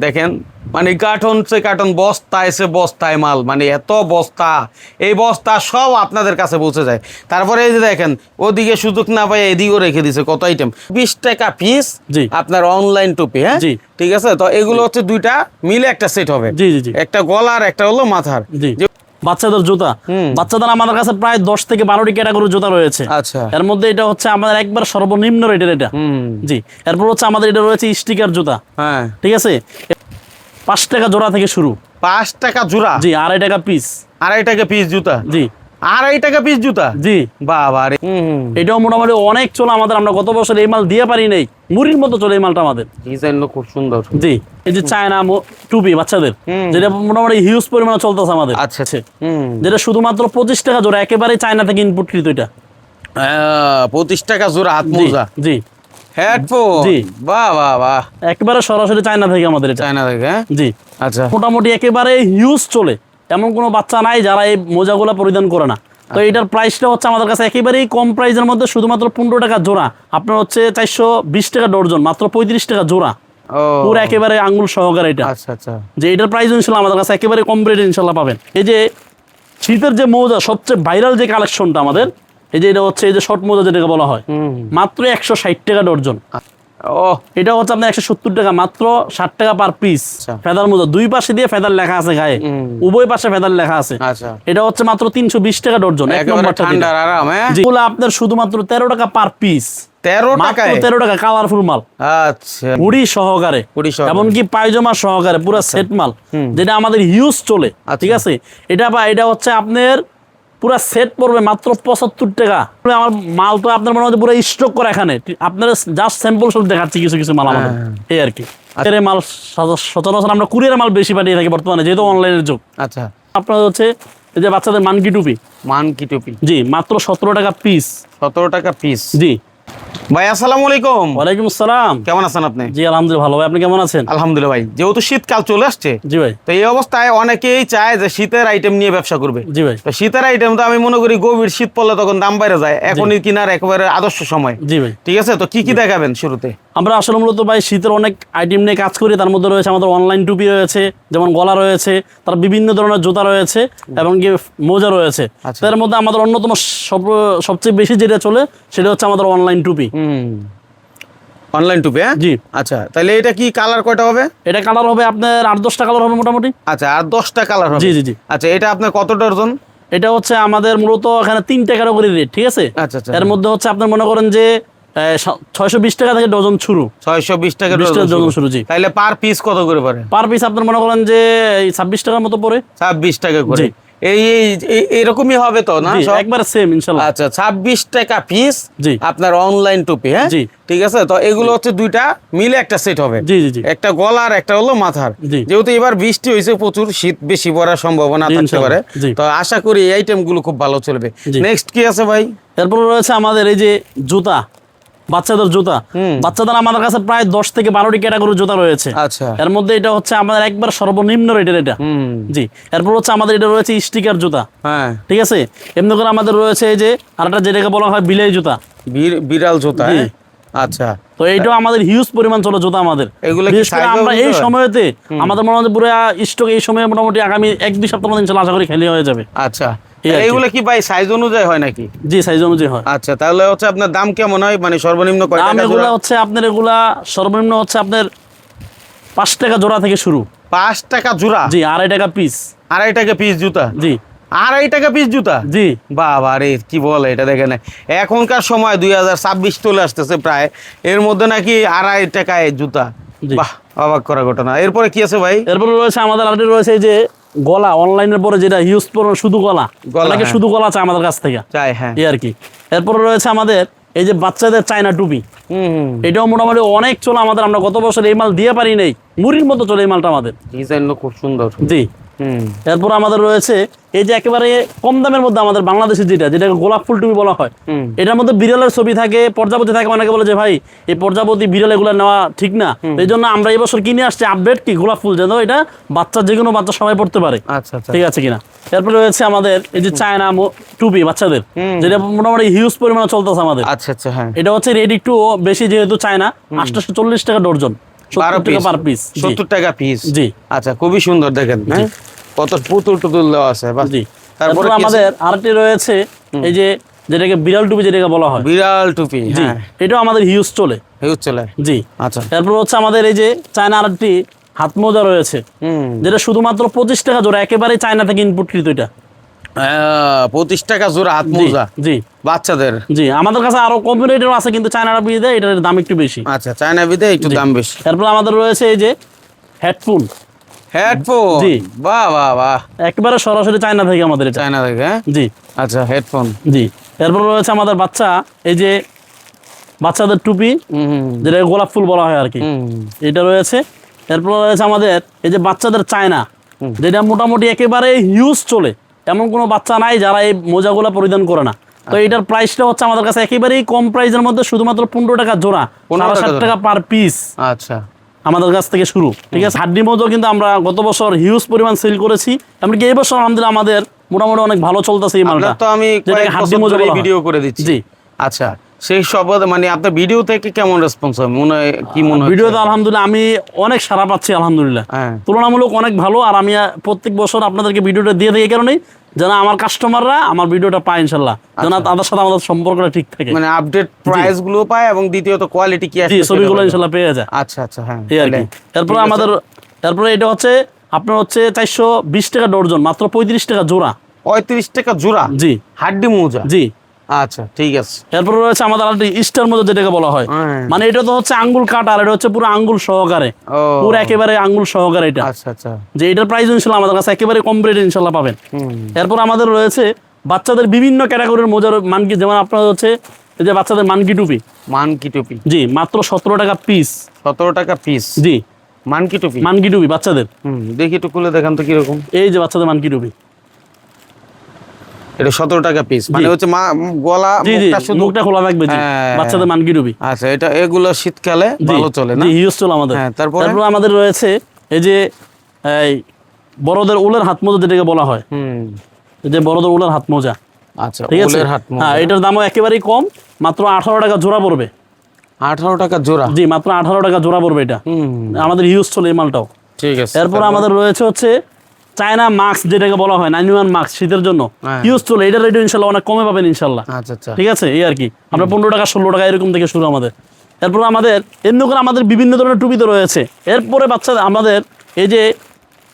দেখেন মানে কার্টন সে কার্টন বস্তা এসে বস্তায় মাল মানে এত বস্তা এই বস্তা সব আপনাদের কাছে পৌঁছে যায়। তারপরে এই যে দেখেন ওদিকে সুযোগ না পাই এদিকেও রেখে দিছে কত আইটেম বিশ টাকা পিস জি। আপনার অনলাইন টুপি হ্যাঁ? জি। ঠিক আছে? তো এগুলো হচ্ছে দুইটা মিলে একটা সেট হবে। জি, জি। একটা গলার একটা হলো মাথার। বাচ্চাদের জুতা। বাচ্চাদের আমাদের কাছে প্রায় দশ থেকে বারোটি ক্যাটাগরির জুতা রয়েছে। আচ্ছা। এর মধ্যে এটা হচ্ছে আমাদের একবার সর্বনিম্ন রেটের এটা। হুম। জি। এরপর হচ্ছে আমাদের এটা রয়েছে স্টিকার জুতা। হ্যাঁ। ঠিক আছে? পাঁচ টাকা জোড়া থেকে শুরু। পাঁচ টাকা জোড়া? জি আড়াই টাকা পিস আড়াই টাকা পিস জুতা? জি। আড়াই টাকা পিস জুতা? জি। বাবা রে। এটাও মোটামুটি অনেক চলে আমাদের আমরা গত বছর এই মাল দিয়ে পারি নাই। মুড়ির মতো চলে এই মালটা আমাদের। ডিজাইন খুব সুন্দর। জি এই যে চায়না টুপি বাচ্চাদের যেটা মোটামুটি হিউজ পরিমাণে চলতেছে আমাদের। আচ্ছা আচ্ছা। যেটা শুধুমাত্র পঁচিশ টাকা জোড়া একেবারে চায়না থেকে ইনপুটকৃত এটা। পঁচিশ টাকা জোড়া হাত মোজা। জি। হেডফোন জি। বাহ বাহ। বাহ একেবারে সরাসরি চায়না থেকে আমাদের চায়না থেকে হ্যাঁ? জি। আচ্ছা। মোটামুটি একেবারে হিউজ চলে। এমন কোনো বাচ্চা নাই যারা এই মোজাগুলো পরিধান করে না। তো এটার প্রাইসটা হচ্ছে আমাদের কাছে একেবারেই কম প্রাইসের মধ্যে শুধুমাত্র পনেরো টাকা জোড়া। আপনার হচ্ছে চারশো বিশ টাকা ডর্জন মাত্র পঁয়ত্রিশ টাকা জোড়া। পুরো একেবারে আঙ্গুল সহকারে এটা। আচ্ছা আচ্ছা। যে এটার প্রাইস ইনশাল্লাহ আমাদের কাছে একেবারে কম রেটে ইনশাল্লাহ পাবেন। এই যে শীতের যে মৌজা সবচেয়ে ভাইরাল যে কালেকশনটা আমাদের এই যে এটা হচ্ছে এই যে শর্ট মোজা যেটাকে বলা হয় মাত্র একশো ষাট টাকা ডর্জন ও এটা হচ্ছে আপনার একশো সত্তর টাকা মাত্র ষাট টাকা পার পিস আচ্ছা। ফেদার মোজা দুই পাশে দিয়ে ফেদার লেখা আছে গায়ে। উভয় পাশে ফেদার লেখা আছে। আচ্ছা। এটা হচ্ছে মাত্র তিনশো বিশ টাকা ডর্জন এক আরাম হ্যাঁ? যেগুলো আপনার শুধুমাত্র তেরো টাকা পার পিস তেরো টাকায়? তেরো টাকা কালারফুল মাল। আচ্ছা। হুড়ি সহকারে। এমনকি পায়জামা সহকারে পুরো সেট মাল। যেটা আমাদের হিউজ চলে আচ্ছা। ঠিক আছে? এটা বা এটা হচ্ছে আপনার পুরো সেট পড়বে মাত্র পঁচাত্তর টাকা। আমার মাল তো আপনার মনে হচ্ছে পুরো স্টক করা এখানে। আপনার জাস্ট স্যাম্পল সব দেখাচ্ছি কিছু কিছু মাল আমাদের। হ্যাঁ। এই আর কি। এর মাল সচরাচর আমরা কুরিয়ার মাল বেশি পাঠিয়ে থাকি বর্তমানে যেহেতু অনলাইনের যুগ। আচ্ছা। আপনার হচ্ছে এই যে বাচ্চাদের মানকি টুপি। মানকি টুপি। জি মাত্র সতেরো টাকা পিস সতেরো টাকা পিস জি। ভাই আসসালামু আলাইকুম। ওয়ালাইকুম আসসালাম। কেমন আছেন আপনি? জি আলহামদুলিল্লাহ ভালো। ভাই আপনি কেমন আছেন? আলহামদুলিল্লাহ ভাই যেহেতু শীতকাল চলে আসছে জি ভাই। তো এই অবস্থায় অনেকেই চায় যে শীতের আইটেম নিয়ে ব্যবসা করবে। জি ভাই। তো শীতের আইটেম তো আমি মনে করি গভীর শীত পড়লে তখন দাম বেড়ে যায়। এখনই কিনার একেবারে আদর্শ সময়। জি ভাই। ঠিক আছে? তো কি কি দেখাবেন শুরুতে? আমরা আসলে মূলত ভাই শীতের অনেক আইটেম নিয়ে কাজ করি। তার মধ্যে রয়েছে আমাদের অনলাইন টুপি রয়েছে যেমন গলা রয়েছে তার বিভিন্ন ধরনের জুতা রয়েছে এবং কি মোজা রয়েছে। আচ্ছা। তার মধ্যে আমাদের অন্যতম সব- সবচেয়ে বেশি যেটা চলে সেটা হচ্ছে আমাদের অনলাইন টুপি। অনলাইন টুপি হ্যাঁ? জি। আচ্ছা তাহলে এটা কি কালার কয়টা হবে? এটা কালার হবে আপনার আট দশটা কালার হবে মোটামুটি। আচ্ছা আর দশটা কালার হবে। জি, জি, জি। আচ্ছা এটা আপনার কত ডর্জন এটা হচ্ছে আমাদের মূলত এখানে তিনটা ক্যাটাগরি রেট ঠিক আছে? আচ্ছা আচ্ছা। এর মধ্যে হচ্ছে আপনার মনে করেন যে ছয়শো বিশ টাকা থেকে ডজন শুরু। ছয়শো বিশ টাকা ডজন শুরু, জি। তাহলে পার পিস কত করে পড়ে? পার পিস আপনার মনে করেন যে ছাব্বিশ টাকার মতো পড়ে। ছাব্বিশ টাকা করে। এই এরকমই হবে তো না সব? সেম ইনশাল্লাহ। আচ্ছা ছাব্বিশ টাকা পিস। আপনার অনলাইন টুপি হ্যাঁ। ঠিক আছে? তো এগুলো হচ্ছে দুইটা মিলে একটা সেট হবে। জি জি একটা গলার একটা হলো মাথার। যেহেতু এবার বৃষ্টি হয়েছে প্রচুর শীত বেশি পড়ার সম্ভাবনা থাকতে পারে। তো আশা করি এই আইটেমগুলো খুব ভালো চলবে। নেক্সট কি আছে ভাই? এরপর রয়েছে আমাদের এই যে জুতা। বাচ্চাদের জুতা। বাচ্চাদের আমাদের কাছে প্রায় দশ থেকে বারোটি ক্যাটাগরির জুতা রয়েছে। আচ্ছা। এর মধ্যে এটা হচ্ছে আমাদের একবার সর্বনিম্ন রেটের এটা। জি। এরপর হচ্ছে আমাদের এটা রয়েছে স্টিকার জুতা। হ্যাঁ। ঠিক আছে? এমনি করে আমাদের রয়েছে এই যে আরেকটা যেটাকে বলা হয় বিলাই জুতা। বিড়াল জুতা হ্যাঁ? আচ্ছা। তো এইটাও আমাদের হিউজ পরিমাণ চলে জুতা আমাদের। আমরা এই সময়তে আমাদের মনে হয় পুরো স্টক এই সময়ে মোটামুটি আগামী এক দুই সপ্তাহ মধ্যে আশা করি খেলে হয়ে যাবে। আচ্ছা। আর। এইগুলো কি। ভাই সাইজ অনুযায়ী হয় নাকি? জি সাইজ অনুযায়ী হয়। আচ্ছা তাহলে হচ্ছে আপনার দাম কেমন হয়? মানে সর্বনিম্ন কয় টাকা এগুলা হচ্ছে আপনার এগুলা সর্বনিম্ন হচ্ছে আপনার পাঁচ টাকা জোড়া থেকে শুরু। পাঁচ টাকা জোড়া? জি আড়াই টাকা পিস আড়াই টাকা পিস জুতা? জি। আড়াই টাকা পিস জুতা? জি। বাবা রে কি বলে এটা দেখেন এখনকার সময় দুই হাজার ছাব্বিশ চলে আসতেছে প্রায়। এর মধ্যে নাকি আড়াই টাকায় জুতা? বাহ অবাক করা ঘটনা। এরপরে কি আছে ভাই? এরপরে রয়েছে আমাদের রয়েছে যে গলা অনলাইনের পরে যেটা ইউজ করো শুধু গলা গলাকে অনেকে হ্যাঁ। শুধু গলা চায় আমাদের কাছ থেকে। চাই হ্যাঁ। এই আর কি। এরপরে রয়েছে আমাদের এই যে বাচ্চাদের চায়না টুপি। এটাও মোটামুটি অনেক চলে আমাদের আমরা গত বছর এই মাল দিয়ে পারি নাই। মুড়ির মতো চলে এই মালটা আমাদের। ডিজাইনও খুব সুন্দর। জি। এরপর আমাদের রয়েছে এই যে একেবারে কম দামের মধ্যে আমাদের বাংলাদেশের যেটা যেটাকে গোলাপ ফুল টুপি বলা হয় এটার মধ্যে বিড়ালের ছবি থাকে প্রজাপতি থাকে অনেকে বলে যে ভাই এই প্রজাপতি বিড়াল এগুলো নেওয়া ঠিক না। এই জন্য আমরা এই বছর কিনে আসছি আপডেট কি গোলাপ ফুল যেন এটা বাচ্চা যে কোনো বাচ্চা সবাই পড়তে পারে। আচ্ছা আচ্ছা। ঠিক আছে কিনা? এরপরে রয়েছে আমাদের এই যে চায়না টুপি বাচ্চাদের যেটা মোটামুটি হিউজ পরিমাণে চলতেছে আমাদের। আচ্ছা আচ্ছা হ্যাঁ। এটা হচ্ছে রেট একটু বেশি যেহেতু চায়না আটশো চল্লিশ টাকা ডর্জন। সত্তর টাকা পার পিস সত্তর টাকা পিস জি। আচ্ছা খুবই সুন্দর দেখেন হ্যাঁ? কত পুতুল টুতুল দেওয়া আছে জি। তারপরে তারপরে কি আছে? আমাদের আরেকটি রয়েছে এই যে যেটাকে বিড়াল টুপি যেটাকে বলা হয়। বিড়াল টুপি জি হ্যাঁ। এটাও আমাদের হিউজ চলে। হিউজ চলে। জি। আচ্ছা। তারপর হচ্ছে আমাদের এই যে চায়না হাত মোজা রয়েছে যেটা শুধুমাত্র পঁচিশ টাকা জোড়া একেবারে চায়না থেকে ইনপুটকৃত এটা। পঁচিশ টাকা জোড়া হাত জি মোজা। জি। বাচ্চাদের? জি আমাদের কাছে আরও কম রেটেরও আছে কিন্তু চায়নাটা বিয়ে দেয় এটার দাম একটু বেশি। আচ্ছা চায়না বিদে একটু দাম বেশি। তারপর আমাদের রয়েছে এই যে হেডফোন। হেডফোন? জি। বাহ বাহ বাহ। একেবারে সরাসরি চায়না থেকে আমাদের এটা। চায়না থেকে হ্যাঁ? জি। আচ্ছা হেডফোন। জি। এরপর রয়েছে আমাদের বাচ্চা এই যে বাচ্চাদের টুপি হুম যেটা গোলাপ ফুল বলা হয় আর কি। এটা রয়েছে। এরপর রয়েছে আমাদের এই যে বাচ্চাদের চায়না যেটা মোটামুটি একেবারে হিউজ চলে। এমন কোনো বাচ্চা নাই যারা এই মোজাগুলো পরিধান করে না। তো এটার প্রাইসটা হচ্ছে আমাদের কাছে একেবারেই কম প্রাইসের মধ্যে শুধুমাত্র পনেরো টাকা জোড়া 15 সাড়ে টাকা পার পিস আচ্ছা। আমাদের কাছ থেকে শুরু ঠিক আছে? হাড্ডি মোজো কিন্তু আমরা গত বছর হিউজ পরিমাণ সেল করেছি। এমনকি এই বছর আলহামদুলিল্লাহ আমাদের মোটামুটি অনেক ভালো চলতেছে এই মালটা। তো আমি হাড্ডি মোজো। ভিডিও করে দিচ্ছি। জি। আচ্ছা। সেই সব মানে আপনার ভিডিও থেকে কেমন রেসপন্স হয়? মনে হয় কি মনে হয় ভিডিওতে আলহামদুলিল্লাহ আমি অনেক সারা পাচ্ছি আলহামদুলিল্লাহ। হ্যাঁ। তুলনামূলক অনেক ভালো আর আমি প্রত্যেক বছর আপনাদেরকে ভিডিওটা দিয়ে থাকি এই কারণেই যেন আমার কাস্টমাররা আমার ভিডিওটা পায় ইনশাল্লাহ যেন তাদের সাথে আমাদের সম্পর্কটা ঠিক থাকে। মানে আপডেট প্রাইসগুলো পায় এবং দ্বিতীয়ত কোয়ালিটি কি আছে ছবিগুলো ইনশাল্লাহ পেয়ে যায়। আচ্ছা আচ্ছা হ্যাঁ এই আর কি। তারপরে আমাদের তারপরে এটা হচ্ছে আপনার হচ্ছে চারশো বিশ টাকা ডর্জন মাত্র পঁয়ত্রিশ টাকা জোড়া। পঁয়ত্রিশ টাকা জোড়া? জি। হাড্ডি মোজা? জি। আচ্ছা ঠিক আছে। এরপরে রয়েছে আমাদের আরেকটি ইস্টার মধ্যে যেটাকে বলা হয়। হ্যাঁ। মানে এটা তো হচ্ছে আঙ্গুল কাটা আর এটা হচ্ছে পুরো আঙ্গুল সহকারে। পুরো একেবারে আঙ্গুল সহকারে এটা। আচ্ছা আচ্ছা। যে এটার প্রাইস ইনশাল্লাহ আমাদের কাছে একেবারে কম রেটে ইনশাল্লাহ পাবেন। এরপর আমাদের রয়েছে বাচ্চাদের বিভিন্ন ক্যাটাগরির মোজার মানকি যেমন আপনার হচ্ছে এই যে বাচ্চাদের মানকি টুপি। মানকি টুপি। জি মাত্র সতেরো টাকা পিস সতেরো টাকা পিস জি। মানকি টুপি? মানকি টুপি বাচ্চাদের। দেখি একটু খুলে দেখান তো কীরকম। এই যে বাচ্চাদের মানকি টুপি। এটা সতেরো টাকা পিস মানে হচ্ছে গলা জি জি মুখটা শুধু মুখটা খোলা থাকবে জি। হ্যাঁ। বাচ্চাদের মানকি টুপি আচ্ছা এটা এগুলো শীতকালে ভালো চলে না? জি হিউজ চলে আমাদের। হ্যাঁ, তারপরে? তারপর আমাদের রয়েছে এই যে এই বড়দের উলের হাত মোজা যেটাকে বলা হয়। হুম। যে বড়দের উলের হাত মোজা আচ্ছা ঠিক আছে? উলের হাত হ্যাঁ এটার দামও একেবারেই কম মাত্র আঠারো টাকা জোড়া পড়বে। আঠারো টাকা জোড়া? জি মাত্র আঠারো টাকা জোড়া পড়বে এটা। আমাদের হিউজ চলে এই মালটাও। ঠিক আছে এরপর আমাদের রয়েছে হচ্ছে চায়না মাস্ক যেটাকে বলা হয় নাইন ওয়ান মাস্ক শীতের জন্য হ্যাঁ। হিউজ চলে এটার রেট ইনশাল্লাহ অনেক কমে পাবেন ইনশাল্লাহ। আচ্ছা আচ্ছা। ঠিক আছে? এই আর কি আমরা পনেরো টাকা ষোলো টাকা এরকম থেকে শুরু আমাদের। এরপর আমাদের এমনি করে আমাদের বিভিন্ন ধরনের টুপি তো রয়েছে। এরপরে বাচ্চাদের আমাদের এই যে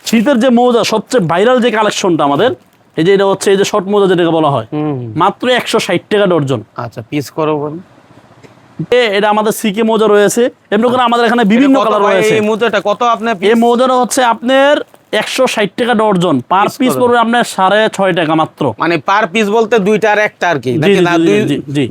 শীতের যে মৌজা সবচেয়ে ভাইরাল যে কালেকশনটা আমাদের এই যে এটা হচ্ছে এই যে শর্ট মোজা যেটাকে বলা হয় মাত্র একশো ষাট টাকা ডর্জন। আচ্ছা পিস করো এ, এটা আমাদের সিকে মোজা রয়েছে। এমনি করে আমাদের এখানে বিভিন্ন কালার রয়েছে। এই মুহূর্তে কত আপনি এই মৌজাটা হচ্ছে আপনার একশো ষাট টাকা ডর্জন পার পিস পড়বে আপনার সাড়ে ছয় টাকা মাত্র। মানে পার পিস বলতে দুইটা আর একটা আর কি।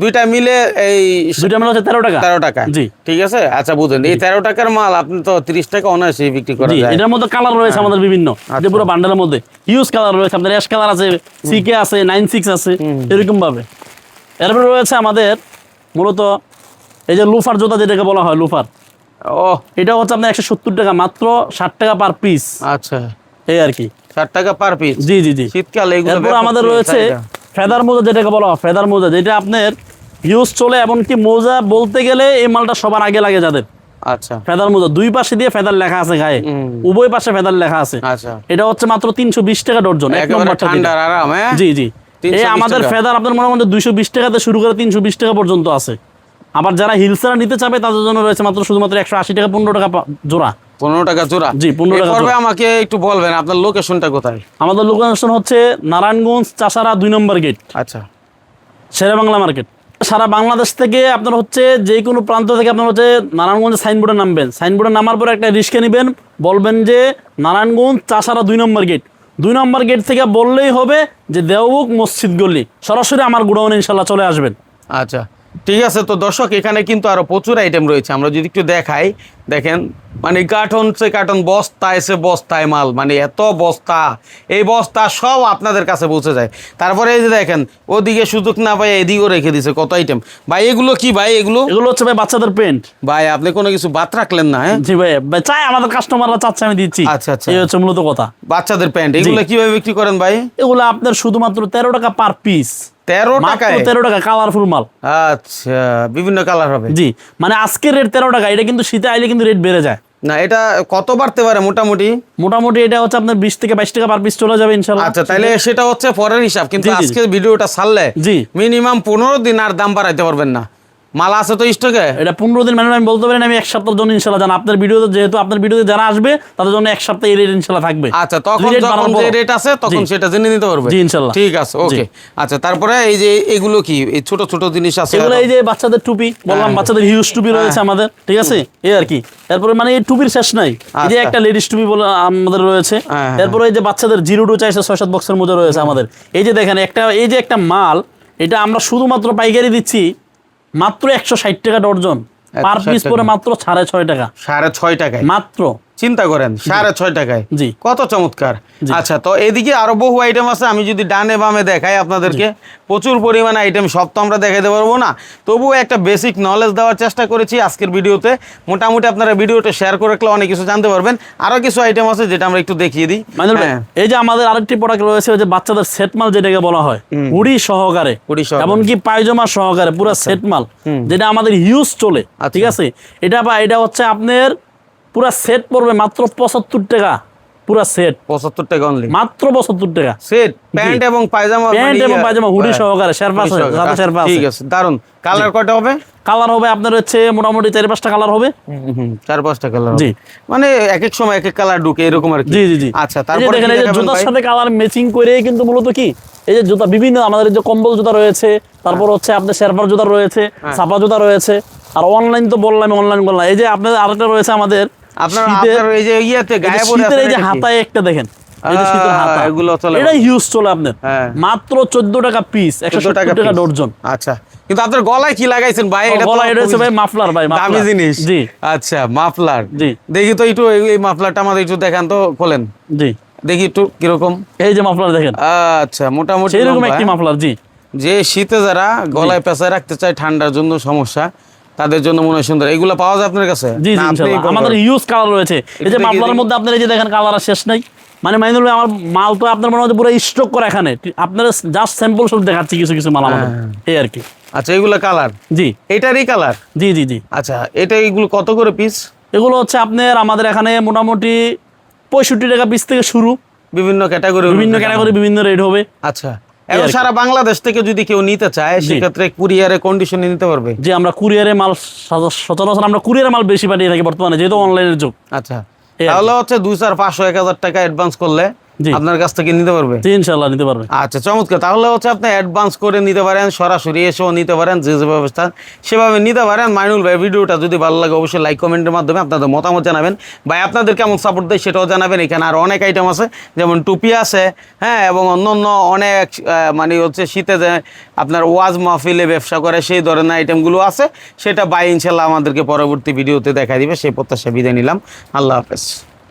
দুইটা মিলে এই দুইটা মানে হচ্ছে তেরো টাকা। তেরো টাকা। জি। ঠিক আছে? আচ্ছা বুঝেন এই তেরো টাকার মাল আপনি তো তিরিশ টাকা অনায়াসে বিক্রি করা জি যায়। এটার মধ্যে কালার রয়েছে আমাদের বিভিন্ন। আচ্ছা। পুরো বান্ডেলের মধ্যে হিউজ কালার রয়েছে। আপনার অ্যাশ কালার আছে সিকে আছে নাইন সিক্স আছে এরকম ভাবে এরপরে রয়েছে আমাদের মূলত এই যে লুফার জুতা যেটাকে বলা হয় লুফার। ও। এটা হচ্ছে আপনার একশো সত্তর টাকা মাত্র ষাট টাকা পার পিস আচ্ছা। এই আর কি। ষাট টাকা পার পিস জি জি জি। শীতকালে এগুলো আমাদের রয়েছে ফেদার মোজা যেটাকে বলা হয় ফেদার মোজা যেটা আপনার ইউজ চলে এমনকি মোজা বলতে গেলে এই মালটা সবার আগে লাগে যাদের। আচ্ছা। ফেদার মোজা দুই পাশে দিয়ে ফেদার লেখা আছে গায়ে। উভয় পাশে ফেদার লেখা আছে। আচ্ছা। এটা হচ্ছে মাত্র তিনশো বিশ টাকা ডর্জন এক হ্যাঁ? জি জি। এই আমাদের ফেদার আপনার মনে মধ্যে দুইশো বিশ টাকাতে শুরু করে তিনশো বিশ টাকা পর্যন্ত আছে। আবার যারা হিলসারা নিতে চাবে তাদের জন্য রয়েছে মাত্র শুধুমাত্র একশো আশি টাকা পনেরো টাকা জোড়া। পনেরো টাকা জোড়া? জি, 15 টাকা আমাকে একটু বলবেন আপনার লোকেশনটা কোথায়? আমাদের লোকেশন হচ্ছে নারায়ণগঞ্জ চাষারা দুই নম্বর গেট আচ্ছা। শেরে বাংলা মার্কেট সারা বাংলাদেশ থেকে আপনার হচ্ছে যে কোনো প্রান্ত থেকে আপনার হচ্ছে নারায়ণগঞ্জে সাইনবোর্ডে নামবেন। সাইনবোর্ডে নামার পরে একটা রিক্সা নেবেন বলবেন যে নারায়ণগঞ্জ চাষারা দুই নম্বর গেট দুই নম্বর গেট থেকে বললেই হবে যে দেওবুক মসজিদ গলি। সরাসরি আমার গোডাউন ইনশাল্লাহ চলে আসবেন। আচ্ছা। ঠিক আছে, তো দর্শক, এখানে কিন্তু আরও প্রচুর আইটেম রয়েছে। আমরা যদি একটু দেখাই, দেখেন মানে কার্টন সে কার্টন বস্তা এসে বস্তায় মাল মানে এত বস্তা এই বস্তা সব আপনাদের কাছে পৌঁছে যায়। তারপরে এই যে দেখেন ওদিকে সুযোগ না পাই এদিকেও রেখে দিছে কত আইটেম ভাই এগুলো কি ভাই এগুলো? এগুলো হচ্ছে ভাই বাচ্চাদের পেন্ট ভাই আপনি কোনো কিছু বাদ রাখলেন না হ্যাঁ? জি ভাই চাই আমাদের কাস্টমাররা চাচ্ছে আমি দিচ্ছি। আচ্ছা, আচ্ছা। এই হচ্ছে মূলত কথা। বাচ্চাদের প্যান্ট এগুলো কীভাবে বিক্রি করেন ভাই? এগুলো আপনার শুধুমাত্র তেরো টাকা পার পিস তেরো টাকায়? তেরো টাকা কালারফুল মাল। আচ্ছা বিভিন্ন কালার হবে। জি মানে আজকের রেট তেরো টাকা এটা কিন্তু শীতে আইলে কিন্তু রেট বেড়ে যায়। না এটা কত বাড়তে পারে মোটামুটি? মোটামুটি এটা হচ্ছে আপনার বিশ থেকে বাইশ টাকা পার পিস চলে যাবে ইনশাল্লাহ আচ্ছা তাহলে সেটা হচ্ছে পরের হিসাব কিন্তু। আজকে ভিডিওটা ছাড়লে জি। মিনিমাম পনেরো দিন আর দাম বাড়াইতে পারবেন না। মাল আছে তো স্টকে এটা পনেরো দিন মানে আমি বলতে পারি আমি এক সপ্তাহের জন্য ইনশাল্লাহ জান আপনার ভিডিওতে যেহেতু আপনার ভিডিওতে যারা আসবে তাদের জন্য এক সপ্তাহ এই রেট ইনশাল্লাহ থাকবে। আচ্ছা তখন যখন যে রেট আছে তখন সেটা জেনে নিতে পারবে। জি, ইনশাল্লাহ। ঠিক আছে ওকে আচ্ছা তারপরে এই যে এগুলো কি? এই ছোট ছোট জিনিস আছে এগুলো এই যে বাচ্চাদের টুপি বললাম হ্যাঁ। বাচ্চাদের হিউজ টুপি রয়েছে আমাদের ঠিক আছে? এই আর কি। এরপরে মানে এই টুপির শেষ নাই। এই যে আচ্ছা। একটা লেডিস টুপি বলে আমাদের রয়েছে। হ্যাঁ, হ্যাঁ। এরপরে এই যে বাচ্চাদের জিরো টু চাইছে ছয় সাত বক্সের মধ্যে রয়েছে আমাদের। এই যে দেখেন একটা এই যে একটা মাল এটা আমরা শুধুমাত্র পাইকারি দিচ্ছি মাত্র একশো ষাট টাকা ডর্জন। পার পিস পরে করে মাত্র সাড়ে ছয় টাকা। সাড়ে ছয় টাকা মাত্র। চিন্তা করেন সাড়ে ছয় টাকায়। জি। কত চমৎকার। আচ্ছা তো এদিকে আরও বহু আইটেম আছে আমি যদি ডানে বামে দেখাই আপনাদেরকে প্রচুর পরিমাণে আইটেম সব তো আমরা দেখাতে পারব না। তবুও একটা বেসিক নলেজ দেওয়ার চেষ্টা করেছি আজকের ভিডিওতে। মোটামুটি আপনারা ভিডিওটা শেয়ার করে রাখলে অনেক কিছু জানতে পারবেন। আরও কিছু আইটেম আছে যেটা আমরা একটু দেখিয়ে দিই। হ্যাঁ। এই যে আমাদের আরেকটি প্রোডাক্ট রয়েছে যে বাচ্চাদের সেট মাল যেটাকে বলা হয় হুডি সহকারে। এমনকি পায়জামা সহকারে পুরো সেট মাল যেটা আমাদের হিউজ চলে আচ্ছা। ঠিক আছে? এটা বা এটা হচ্ছে আপনার পুরো সেট পড়বে মাত্র পঁচাত্তর টাকা। পুরো সেট পঁচাত্তর টাকা অনলি মাত্র পঁচাত্তর টাকা। সেট প্যান্ট এবং পায়জামা প্যান্ট মানে এবং পায়জামা হুডি হ্যাঁ, সহকারে শেরপা সাথে শেরপা ঠিক আছে। দারুণ কালার কয়টা হবে? কালার হবে আপনার হচ্ছে মোটামুটি চার পাঁচটা কালার হবে। চার পাঁচটা কালার জি। মানে এক এক সময় এক এক কালার ঢুকে এরকম আর কি। জি জি জি। আচ্ছা তারপরে দেখেন এই যে জুতার সাথে কালার ম্যাচিং করে কিন্তু মূলত কি? এই যে জুতা বিভিন্ন আমাদের যে কম্বল জুতা রয়েছে তারপর হচ্ছে আপনার শেরপার জুতা রয়েছে হ্যাঁ। ছাপা জুতা রয়েছে। আর অনলাইন তো বললাম অনলাইন বললাম। এই যে আপনার আরেকটা রয়েছে আমাদের আপনার এই যে ইয়েতে এই যে গায়ে শীতের এই যে হাতায় একটা দেখেন হিউজ চলে আপনার। হ্যাঁ। মাত্র চোদ্দ টাকা পিস একশো টাকা ডর্জন আচ্ছা কিন্তু আপনার গলায় কি লাগাইছেন ভাই? এটা তো এটা হচ্ছে ভাই মাফলার ভাই দামি জিনিস। জি। আচ্ছা মাফলার। জি। দেখি তো একটু এই- মাফলারটা আমাদের একটু দেখান তো খোলেন। জি। দেখি একটু কীরকম। এই যে মাফলার দেখেন। আচ্ছা মোটামুটি সেই রকম একটি? মাফলার জি। যে শীতে যারা গলায় পেঁচায় রাখতে চায় ঠান্ডার জন্য সমস্যা তাদের জন্য মনে হয় সুন্দর। এগুলো পাওয়া যায় আপনার কাছে? জি? আমাদের ইউজ কালার রয়েছে। এই যে দেখি, মাফলার মধ্যে আপনার এই যে দেখেন কালার শেষ নাই। মানে মাইনুল ভাই আমার মাল তো আপনার মনে হচ্ছে পুরো স্টক করা এখানে। আপনার জাস্ট স্যাম্পল সব দেখাচ্ছি কিছু কিছু মাল আমাদের। হ্যাঁ। এই আর কি। আচ্ছা এগুলো কালার জি। এটারই কালার জি জি জি। আচ্ছা এটা এগুলো কত করে পিস এগুলো হচ্ছে আপনার আমাদের এখানে মোটামুটি পঁয়ষট্টি টাকা পিস থেকে শুরু। বিভিন্ন ক্যাটাগরি বিভিন্ন ক্যাটাগরি বিভিন্ন রেট হবে। আচ্ছা। এখন সারা বাংলাদেশ থেকে যদি কেউ নিতে চায় সেক্ষেত্রে কুরিয়ারে কন্ডিশনে নিতে পারবে যে আমরা কুরিয়ারে মাল সচরাচর আমরা কুরিয়ারে মাল বেশি পাঠিয়ে থাকি বর্তমানে যেহেতু অনলাইনের যুগ আচ্ছা। তাহলে হচ্ছে দুই চার পাঁচশো এক হাজার টাকা অ্যাডভান্স করলে। আপনার কাছ থেকে নিতে পারবে? ইনশাল্লাহ নিতে পারবে। আচ্ছা চমৎকার। তাহলে হচ্ছে আপনি অ্যাডভান্স করে নিতে পারেন সরাসরি এসেও নিতে পারেন যে যে ব্যবস্থা সেভাবে নিতে পারেন। মাইনুল ভাই ভিডিওটা যদি ভালো লাগে অবশ্যই লাইক কমেন্টের মাধ্যমে আপনাদের মতামত জানাবেন। ভাই আপনাদের কেমন সাপোর্ট দেয় সেটাও জানাবেন। এখানে আর অনেক আইটেম আছে যেমন টুপি আছে হ্যাঁ এবং অন্য অন্য অনেক মানে হচ্ছে শীতে যে আপনার ওয়াজ মাহফিলে ব্যবসা করে সেই ধরনের আইটেমগুলো আছে। সেটা বাই ইনশাল্লাহ আমাদেরকে পরবর্তী ভিডিওতে দেখা দিবে। সেই প্রত্যাশা বিদায় নিলাম। আল্লাহ হাফেজ।